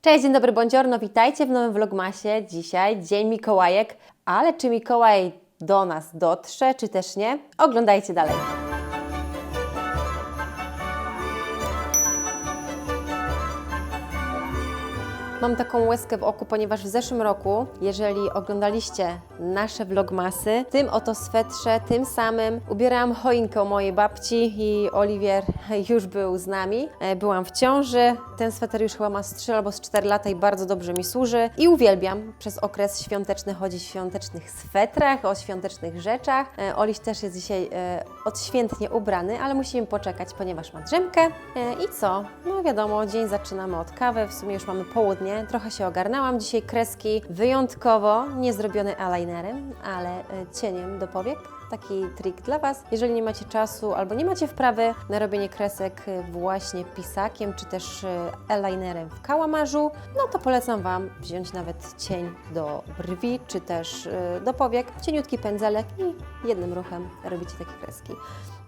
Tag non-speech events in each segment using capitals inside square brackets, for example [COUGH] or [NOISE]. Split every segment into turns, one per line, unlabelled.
Cześć, dzień dobry, buongiorno, witajcie w nowym vlogmasie. Dzisiaj Dzień Mikołajek, ale czy Mikołaj do nas dotrze, czy też nie? Oglądajcie dalej. Mam taką łezkę w oku, ponieważ w zeszłym roku, jeżeli oglądaliście nasze vlogmasy, tym oto swetrze, tym samym ubierałam choinkę mojej babci i Oliwier już był z nami. E, Byłam w ciąży, ten sweter już chyba ma z 3 albo z 4 lata i bardzo dobrze mi służy i uwielbiam przez okres świąteczny chodzić w świątecznych swetrach, o świątecznych rzeczach. E, Oliś też jest dzisiaj e, odświętnie ubrany, ale musimy poczekać, ponieważ ma drzemkę. I co? No wiadomo, dzień zaczynamy od kawy, w sumie już mamy południe, trochę się ogarnęłam. Dzisiaj kreski wyjątkowo nie zrobione eyelinerem, ale e, cieniem do powiek. Taki trik dla Was. Jeżeli nie macie czasu albo nie macie wprawy na robienie kresek e, właśnie pisakiem, czy też eyelinerem w kałamarzu, no to polecam Wam wziąć nawet cień do brwi, czy też e, do powiek, cieniutki pędzelek i jednym ruchem robicie takie kreski.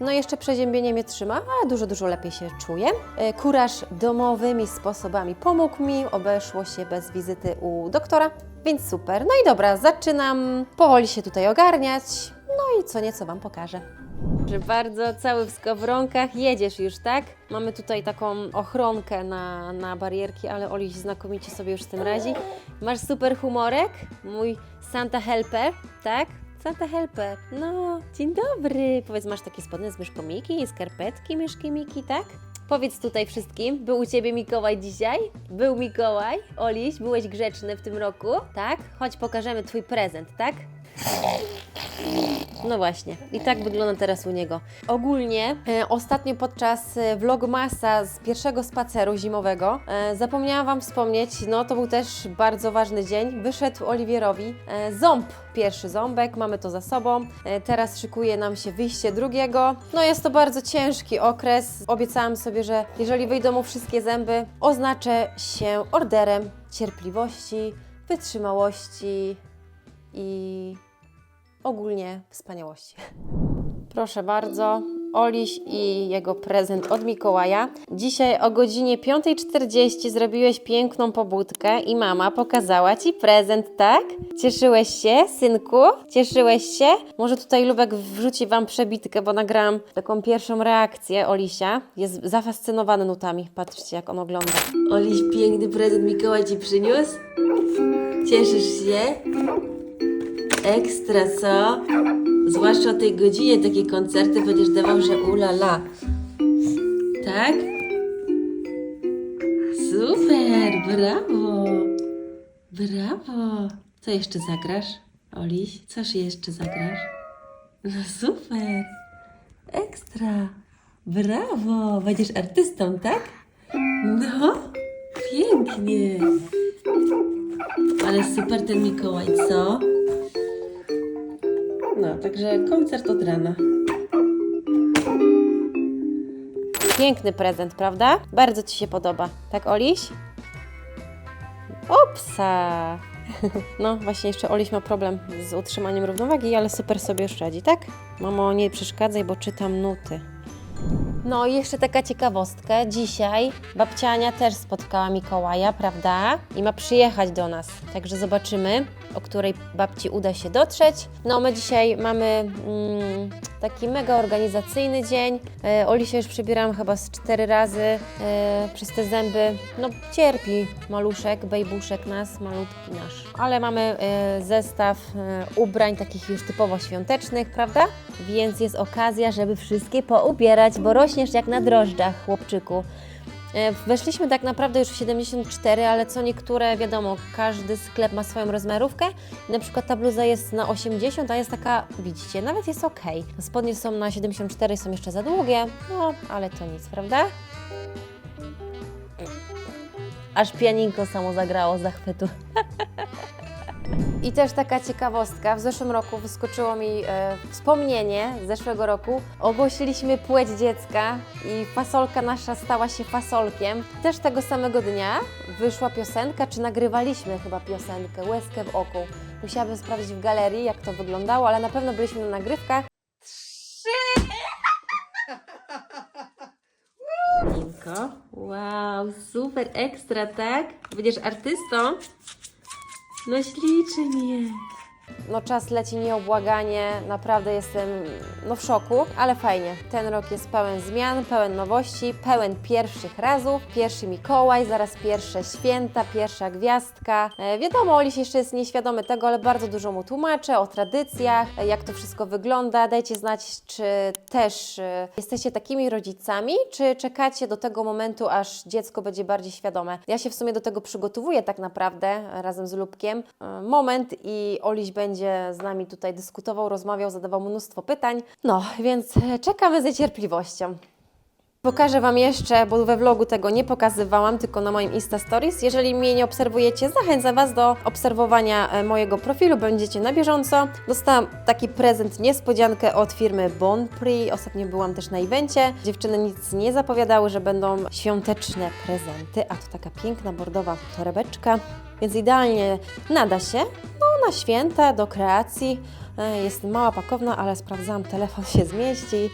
No jeszcze przeziębienie mnie trzyma, ale dużo, dużo lepiej się czuję. E, Kuraż domowymi sposobami pomógł mi, obeszło się bez wizyty u doktora, więc super. No i dobra, zaczynam powoli się tutaj ogarniać, no i co nieco Wam pokażę. Proszę bardzo, cały w skowronkach, jedziesz już, tak? Mamy tutaj taką ochronkę na, na barierki, ale Oliś znakomicie sobie już z tym radzi. Masz super humorek, mój Santa Helper, tak? Santa Helper, no, dzień dobry. Powiedz, masz takie spodnie z myszką Miki i skarpetki myszki Miki, tak? Powiedz tutaj wszystkim, był u Ciebie Mikołaj dzisiaj? Był Mikołaj? Oliś, byłeś grzeczny w tym roku, tak? Chodź, pokażemy Twój prezent, tak? No właśnie, i tak wygląda teraz u niego. Ogólnie e, ostatnio podczas e, vlogmasa z pierwszego spaceru zimowego e, zapomniałam Wam wspomnieć, no to był też bardzo ważny dzień. Wyszedł Oliwierowi e, ząb, pierwszy ząbek, mamy to za sobą. E, teraz szykuje nam się wyjście drugiego. No jest to bardzo ciężki okres. Obiecałam sobie, że jeżeli wyjdą mu wszystkie zęby, oznaczę się orderem cierpliwości, wytrzymałości i ogólnie wspaniałości. Proszę bardzo, Oliś i jego prezent od Mikołaja. Dzisiaj o godzinie 5.40 zrobiłeś piękną pobudkę i mama pokazała Ci prezent, tak? Cieszyłeś się, synku? Cieszyłeś się? Może tutaj Lubek wrzuci Wam przebitkę, bo nagrałam taką pierwszą reakcję Olisia. Jest zafascynowany nutami. Patrzcie, jak on ogląda. Oliś, piękny prezent Mikołaj Ci przyniósł? Cieszysz się? Ekstra, co? Zwłaszcza o tej godzinie takie koncerty będziesz dawał, że ulala. Tak? Super, brawo. Brawo. Co jeszcze zagrasz, Oliś? Coś jeszcze zagrasz? No super. Ekstra. Brawo. Będziesz artystą, tak? No, pięknie. Ale super ten Mikołaj, co? No, także koncert od rana. Piękny prezent, prawda? Bardzo Ci się podoba. Tak, Oliś? Opsa! [LAUGHS] No, właśnie jeszcze Oliś ma problem z utrzymaniem równowagi, ale super sobie już radzi, tak? Mamo, nie przeszkadzaj, bo czytam nuty. No i jeszcze taka ciekawostka. Dzisiaj babcia Ania też spotkała Mikołaja, prawda? I ma przyjechać do nas. Także zobaczymy, o której babci uda się dotrzeć. No my dzisiaj mamy mm, taki mega organizacyjny dzień. E, Oli się już przebierałam chyba z cztery razy e, przez te zęby. No cierpi maluszek, bejbuszek nas, malutki nasz. Ale mamy e, zestaw e, ubrań takich już typowo świątecznych, prawda? Więc jest okazja, żeby wszystkie poubierać, bo rośniesz jak na drożdżach, chłopczyku. E, Weszliśmy tak naprawdę już w 74, ale co niektóre, wiadomo, każdy sklep ma swoją rozmiarówkę. Na przykład ta bluza jest na 80, a jest taka, widzicie, nawet jest ok. Spodnie są na 74, są jeszcze za długie, no ale to nic, prawda? Aż pianinko samo zagrało z zachwytu. I też taka ciekawostka, w zeszłym roku wyskoczyło mi e, wspomnienie z zeszłego roku. Ogłosiliśmy płeć dziecka i fasolka nasza stała się fasolkiem. Też tego samego dnia wyszła piosenka, czy nagrywaliśmy chyba piosenkę, łezkę w oku. Musiałabym sprawdzić w galerii, jak to wyglądało, ale na pewno byliśmy na nagrywkach. Ninko, [LAUGHS] Wow, super ekstra, tak? Będziesz artystą? No ślicznie. No czas leci nieobłaganie, naprawdę jestem no w szoku, ale fajnie. Ten rok jest pełen zmian, pełen nowości, pełen pierwszych razów, pierwszy Mikołaj, zaraz pierwsze święta, pierwsza gwiazdka. E, wiadomo, Oliś jeszcze jest nieświadomy tego, ale bardzo dużo mu tłumaczę o tradycjach, e, jak to wszystko wygląda. Dajcie znać, czy też e, jesteście takimi rodzicami, czy czekacie do tego momentu, aż dziecko będzie bardziej świadome. Ja się w sumie do tego przygotowuję tak naprawdę razem z Lubkiem. E, Moment i Oliś będzie z nami tutaj dyskutował, rozmawiał, zadawał mnóstwo pytań. No, więc czekamy z niecierpliwością. Pokażę Wam jeszcze, bo we vlogu tego nie pokazywałam, tylko na moim Insta Stories. Jeżeli mnie nie obserwujecie, zachęcam Was do obserwowania e, mojego profilu, będziecie na bieżąco. Dostałam taki prezent, niespodziankę od firmy Bon Prix. Ostatnio byłam też na evencie. Dziewczyny nic nie zapowiadały, że będą świąteczne prezenty, a to taka piękna bordowa torebeczka, więc idealnie nada się na święta, do kreacji. E, Jest mała pakowna, ale sprawdzałam, telefon się zmieści.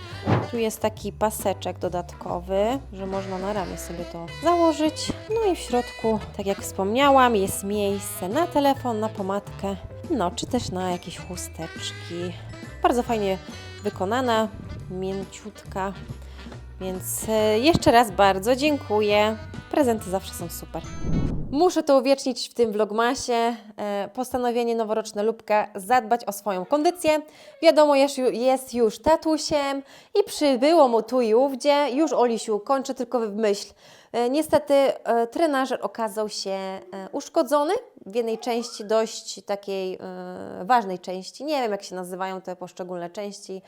Tu jest taki paseczek dodatkowy, że można na ramię sobie to założyć. No i w środku, tak jak wspomniałam, jest miejsce na telefon, na pomadkę, no czy też na jakieś chusteczki. Bardzo fajnie wykonana, mięciutka. Więc e, jeszcze raz bardzo dziękuję. Prezenty zawsze są super. Muszę to uwiecznić w tym vlogmasie. E, postanowienie noworoczne Lubka zadbać o swoją kondycję. Wiadomo, jest, ju- jest już tatusiem i przybyło mu tu i ówdzie. Już Olisiu, kończę tylko w myśl. E, niestety e, trenażer okazał się uszkodzony w jednej części, dość takiej ważnej części. Nie wiem, jak się nazywają te poszczególne części.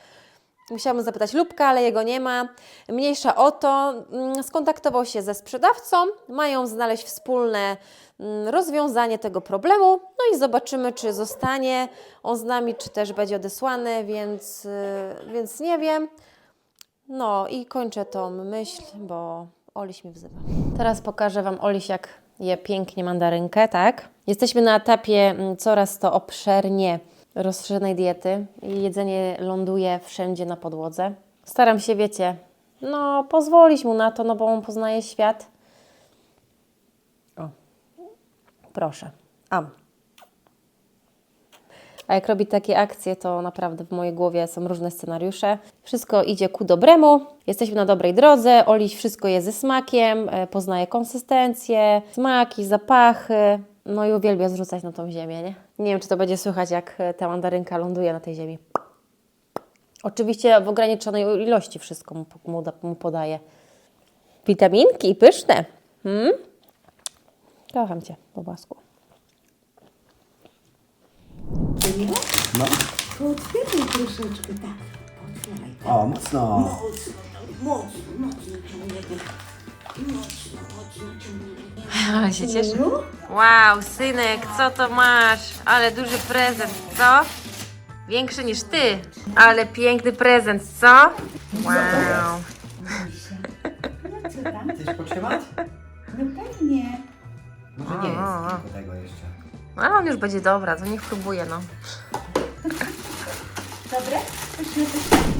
Musiałam zapytać Lubka, ale jego nie ma. Mniejsza o to, mm, skontaktował się ze sprzedawcą, mają znaleźć wspólne mm, rozwiązanie tego problemu, no i zobaczymy, czy zostanie on z nami, czy też będzie odesłany, więc, y, więc nie wiem. No i kończę tą myśl, bo Oliś mnie wzywa. Teraz pokażę Wam Oliś, jak je pięknie mandarynkę, tak? Jesteśmy na etapie mm, coraz to obszernie rozszerzonej diety i jedzenie ląduje wszędzie na podłodze. Staram się, wiecie, no pozwolić mu na to, no bo on poznaje świat. O, proszę. Am. A jak robi takie akcje, to naprawdę w mojej głowie są różne scenariusze. Wszystko idzie ku dobremu, jesteśmy na dobrej drodze. Oliś wszystko je ze smakiem, e, poznaje konsystencję, smaki, zapachy. No i uwielbia zrzucać na tą ziemię, nie? Nie wiem, czy to będzie słychać, jak e, ta mandarynka ląduje na tej ziemi. Oczywiście w ograniczonej ilości wszystko mu, mu, mu podaje. Witaminki pyszne. Hmm? Kocham Cię, Bobasku.
No.
To otwieraj troszeczkę, tak. Otwieraj.
O, mocno.
Mocno, mocno, mocno. Mocno, mocno ciągniemy.
Ale się cieszę. Wow, synek, co to masz? Ale duży prezent, co? Większy niż ty. Ale piękny prezent, co? Wow.
No co tam?
Chcesz potrzymać?
No pewnie.
Może nie jest tego jeszcze.
A on już będzie dobra, to niech próbuje, no. [LAUGHS]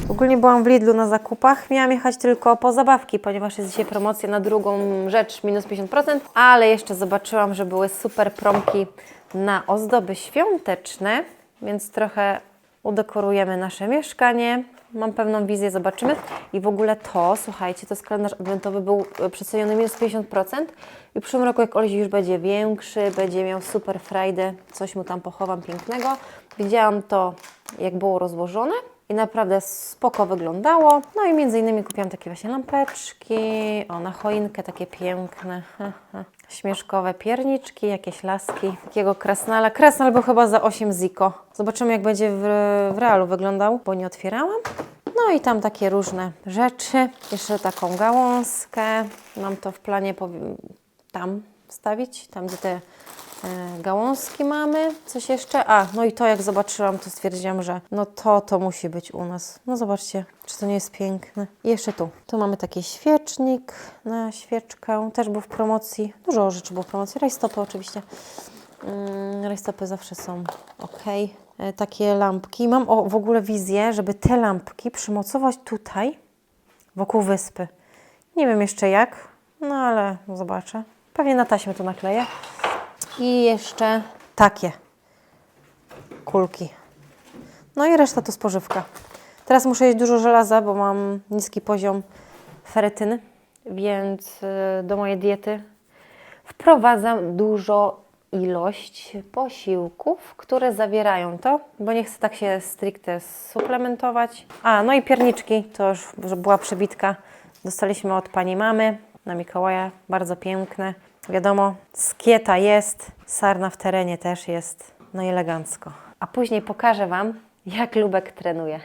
Ogólnie byłam w Lidlu na zakupach. Miałam jechać tylko po zabawki, ponieważ jest dzisiaj promocja na drugą rzecz minus 50%, ale jeszcze zobaczyłam, że były super promki na ozdoby świąteczne, więc trochę udekorujemy nasze mieszkanie. Mam pewną wizję, zobaczymy. I w ogóle to, słuchajcie, to kalendarz adwentowy, był przeceniony minus 50%. I w przyszłym roku, jak Oleś już będzie większy, będzie miał super frajdę, coś mu tam pochowam pięknego. Widziałam to, jak było rozłożone i naprawdę spoko wyglądało. No i między innymi kupiłam takie właśnie lampeczki, o na choinkę takie piękne, śmieszkowe pierniczki, jakieś laski, takiego krasnala. Krasnal był chyba za 8 ziko. Zobaczymy jak będzie w, w realu wyglądał, bo nie otwierałam. No i tam takie różne rzeczy. Jeszcze taką gałązkę. Mam to w planie tam wstawić, tam gdzie te gałązki mamy. Coś jeszcze? A, no i to jak zobaczyłam, to stwierdziłam, że no to, to musi być u nas. No zobaczcie, czy to nie jest piękne. I jeszcze tu. Tu mamy taki świecznik na świeczkę. Też był w promocji. Dużo rzeczy było w promocji. Rajstopy oczywiście. Mm, Rajstopy zawsze są ok. E, Takie lampki. Mam o, w ogóle wizję, żeby te lampki przymocować tutaj, wokół wyspy. Nie wiem jeszcze jak. No ale zobaczę. Pewnie na taśmę to nakleję. I jeszcze takie kulki. No i reszta to spożywka. Teraz muszę jeść dużo żelaza, bo mam niski poziom ferytyny, więc y, do mojej diety wprowadzam dużo ilość posiłków, które zawierają to, bo nie chcę tak się stricte suplementować. A, no i pierniczki, to już była przebitka. Dostaliśmy od pani mamy na Mikołaja, bardzo piękne. Wiadomo, skieta jest, sarna w terenie też jest, no i elegancko. A później pokażę Wam, jak Lubek trenuje.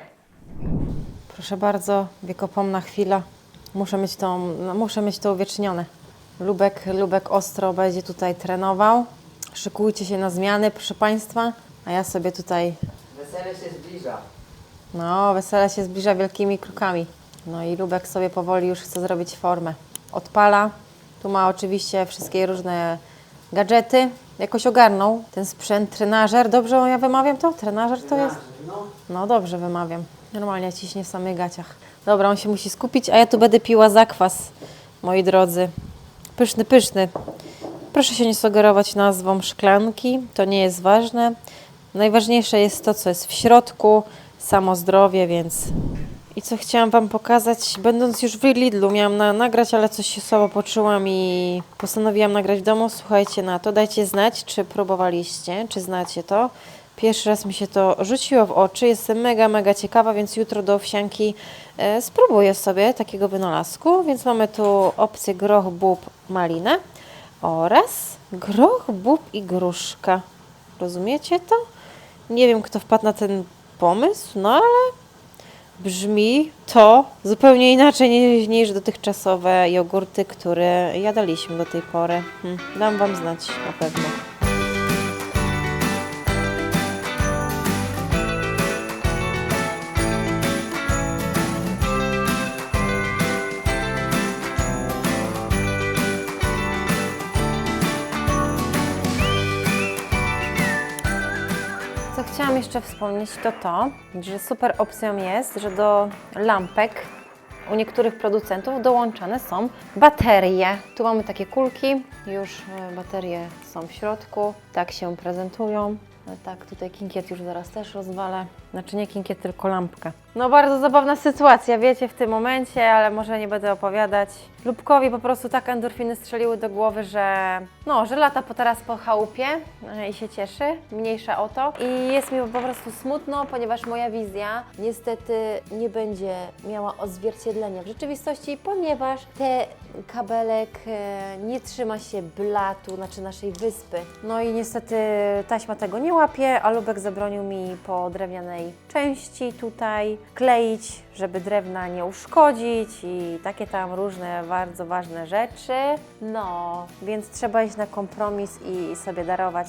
Proszę bardzo, wiekopomna chwila. Muszę mieć to, no, muszę mieć to uwiecznione. Lubek, Lubek ostro będzie tutaj trenował. Szykujcie się na zmiany, proszę Państwa. A ja sobie tutaj,
Wesele się zbliża.
no, wesele się zbliża wielkimi krokami. No i Lubek sobie powoli już chce zrobić formę. Odpala. Tu ma oczywiście wszystkie różne gadżety. Jakoś ogarnął ten sprzęt, trenażer. Dobrze ja wymawiam to? Trenażer to jest?
No,
dobrze wymawiam. Normalnie ciśnie w samych gaciach. Dobra, on się musi skupić, a ja tu będę piła zakwas, moi drodzy. Pyszny, pyszny. Proszę się nie sugerować nazwą szklanki, to nie jest ważne. Najważniejsze jest to, co jest w środku, samo zdrowie, więc... I co chciałam Wam pokazać, będąc już w Lidlu, miałam na, nagrać, ale coś się słabo poczułam i postanowiłam nagrać w domu. Słuchajcie na to, dajcie znać, czy próbowaliście, czy znacie to. Pierwszy raz mi się to rzuciło w oczy, jestem mega, mega ciekawa, więc jutro do owsianki e, spróbuję sobie takiego wynalazku. Więc mamy tu opcję groch, bób, malinę oraz groch, bób i gruszka. Rozumiecie to? Nie wiem, kto wpadł na ten pomysł, no ale brzmi to zupełnie inaczej niż, niż dotychczasowe jogurty, które jadaliśmy do tej pory. Hm, dam Wam znać na pewno. Jeszcze wspomnieć, to to, że super opcją jest, że do lampek u niektórych producentów dołączane są baterie. Tu mamy takie kulki, już e, baterie są w środku, tak się prezentują. E, Tak, tutaj kinkiet już zaraz też rozwalę. Znaczy nie kinkiet, tylko lampkę. No bardzo zabawna sytuacja, wiecie, w tym momencie, ale może nie będę opowiadać. Lubkowi po prostu tak endorfiny strzeliły do głowy, że no, że lata po teraz po chałupie e, i się cieszy, mniejsza o to. I jest mi po prostu smutno, ponieważ moja wizja niestety nie będzie miała odzwierciedlenia w rzeczywistości, ponieważ te kabelek e, nie trzyma się blatu, znaczy naszej wyspy. No i niestety taśma tego nie łapie, a Lubek zabronił mi po drewnianej części tutaj kleić, żeby drewna nie uszkodzić i takie tam różne bardzo ważne rzeczy. No, więc trzeba iść na kompromis i sobie darować.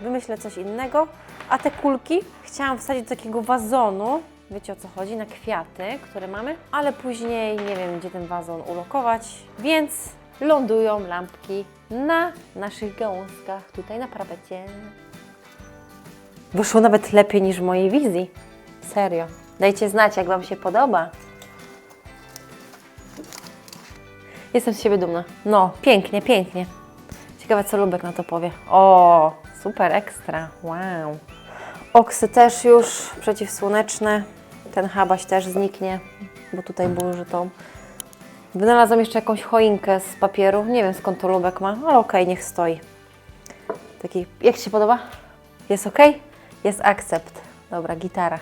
Wymyślę coś innego, a te kulki chciałam wsadzić do takiego wazonu, wiecie o co chodzi, na kwiaty, które mamy, ale później nie wiem, gdzie ten wazon ulokować, więc lądują lampki na naszych gałązkach tutaj na parapecie. Wyszło nawet lepiej niż w mojej wizji. Serio. Dajcie znać, jak Wam się podoba. Jestem z siebie dumna. No, pięknie, pięknie. Ciekawe, co Lubek na to powie. O, super ekstra. Wow. Oksy też już przeciwsłoneczne. Ten habaś też zniknie, bo tutaj był użytą. Wynalazłam jeszcze jakąś choinkę z papieru. Nie wiem skąd to Lubek ma, ale okej, niech stoi. Taki, jak Ci się podoba? Jest ok? Jest akcept. Dobra, gitara.